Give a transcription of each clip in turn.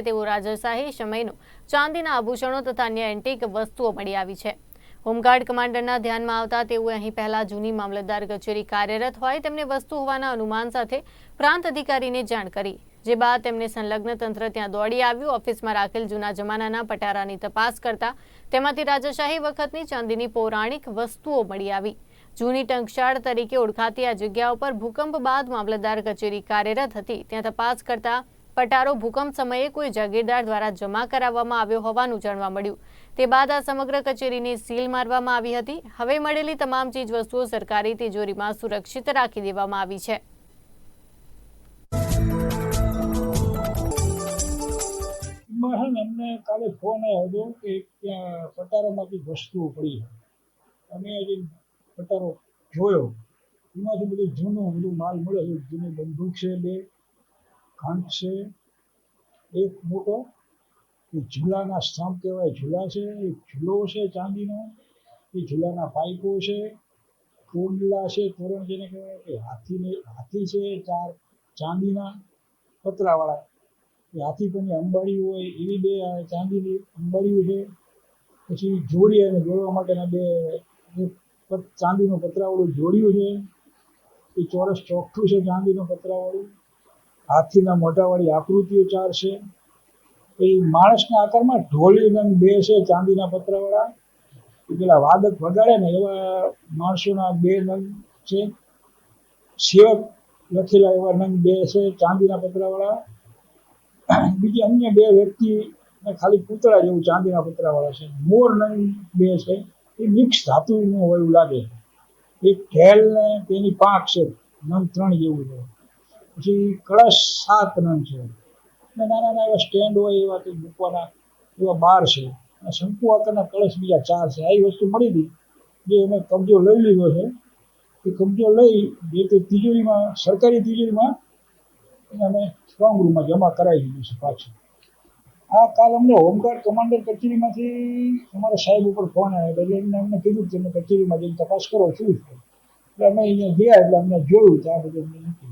તેવો રાજશાહી સમયનો ચાંદીના આભૂષણો તથા અન્ય એન્ટિક વસ્તુઓ મળી આવી છે. હોમગાર્ડ કમાન્ડરના ધ્યાનમાં આવતા તેઓએ અહીં પહેલા જૂની મામલતદાર કચેરી કાર્યરત હોય તેમને વસ્તુ હોવાના અનુમાન સાથે પ્રાંત અધિકારીને જાણ કરી, જે બાદ તેમને સંલગ્ન તંત્ર ત્યાં દોડી આવ્યું. ઓફિસમાં રાખેલ જૂના જમાનાના પટારાની તપાસ કરતા તેમાંથી રાજાશાહી વખતની ચાંદીની પૌરાણિક વસ્તુઓ મળી આવી. જૂની ટંકશાળ તરીકે ઓળખાતી આ જગ્યા ઉપર ભૂકંપ બાદ મામલતદાર કચેરી કાર્યરત હતી. ત્યાં તપાસ કરતા પટારો ભૂકંપ સમયે કોઈ જાગીરદાર દ્વારા જમા કરાવવામાં આવ્યો હોવાનું જાણવા મળ્યું. તે બાદ આ સમગ્ર કચેરીને સીલ મારવામાં આવી હતી. હવે મળેલી તમામ ચીજ વસ્તુઓ સરકારી તિજોરીમાં સુરક્ષિત રાખી દેવામાં આવી છે. અમને કાલે ફોન આવ્યો કે ત્યાં પટારામાંથી વસ્તુઓ પડી અમે જે પટારો જોયો. એમાંથી બધું જૂનું, બધું માલ મળ્યો જૂની બંદૂક છે બે. ઘંટ છે, એક મોટો, એ ઝૂલાના સ્તંભ કહેવાય ઝૂલા છે એક ઝૂલો છે ચાંદીનો, એ ઝૂલાના પાઇપો છે, કુંડલા છે, તોરણ જેને કહેવાય, એ હાથીને, હાથી છે, ચાર ચાંદીના પતરાવાળા. એ હાથી પરની અંબાડી હોય, એવી બે ચાંદીની અંબાડીઓ છે. પછી જોડી અને જોડવા માટેના બે ચાંદીનું પતરાવાળું જોડ્યું છે. એ ચોરસ ચોખ્ઠું છે ચાંદીનું પતરાવાળું. હાથીના મોટાવાળી આકૃતિઓ ચાર છે. પછી માણસના આકારમાં ઢોલી નંગ બે છે, ચાંદીના પતરાવાળા. વાળા પેલા વાદક વગાડે ને એવા માણસોના બે નંગ છે. સેવક લખેલા એવા નંગ બે છે, ચાંદીના પતરાવાળા. બીજી અન્ય બે વ્યક્તિ ખાલી પૂતળા જેવું ચાંદીના પૂતળાવાળા છે. મોર નંગ બે છે. એ મિક્સ ધાતુનું હોય એવું લાગે. એક ઢેલ ને તેની પાંખ છે. નંગ ત્રણ જેવું છે. પછી કળશ સાત નંગ છે. અને નાના નાના એવા સ્ટેન્ડ હોય એવા કંઈક મૂકવાના એવા બાર છે. અને શંકુ આકારના કળશ બીજા ચાર છે. આવી વસ્તુ મળી હતી જે અમે કબજો લઈ લીધો છે. એ કબજો લઈ જે તે તિજોરીમાં, સરકારી તિજોરીમાં એને અમે સ્ટ્રોંગ રૂમમાં જમા કરાવી દીધું છે પાછું. આ કાલ અમને હોમગાર્ડ કમાન્ડર કચેરીમાંથી અમારા સાહેબ ઉપર ફોન આવ્યો. એટલે એમને અમને કીધું કે તમે કચેરીમાં જઈને તપાસ કરો, શું છે? એટલે અમે અહીંયા ગયા એટલે અમને જોયું કે આ બધું અમને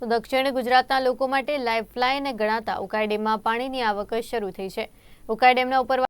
તો દક્ષિણ ગુજરાતના લોકો માટે લાઇફલાઇન ગણાતા ઉકાઈ ડેમમાં પાણીની આવક શરૂ થઈ છે. ઉકાઈ ડેમના ઉપર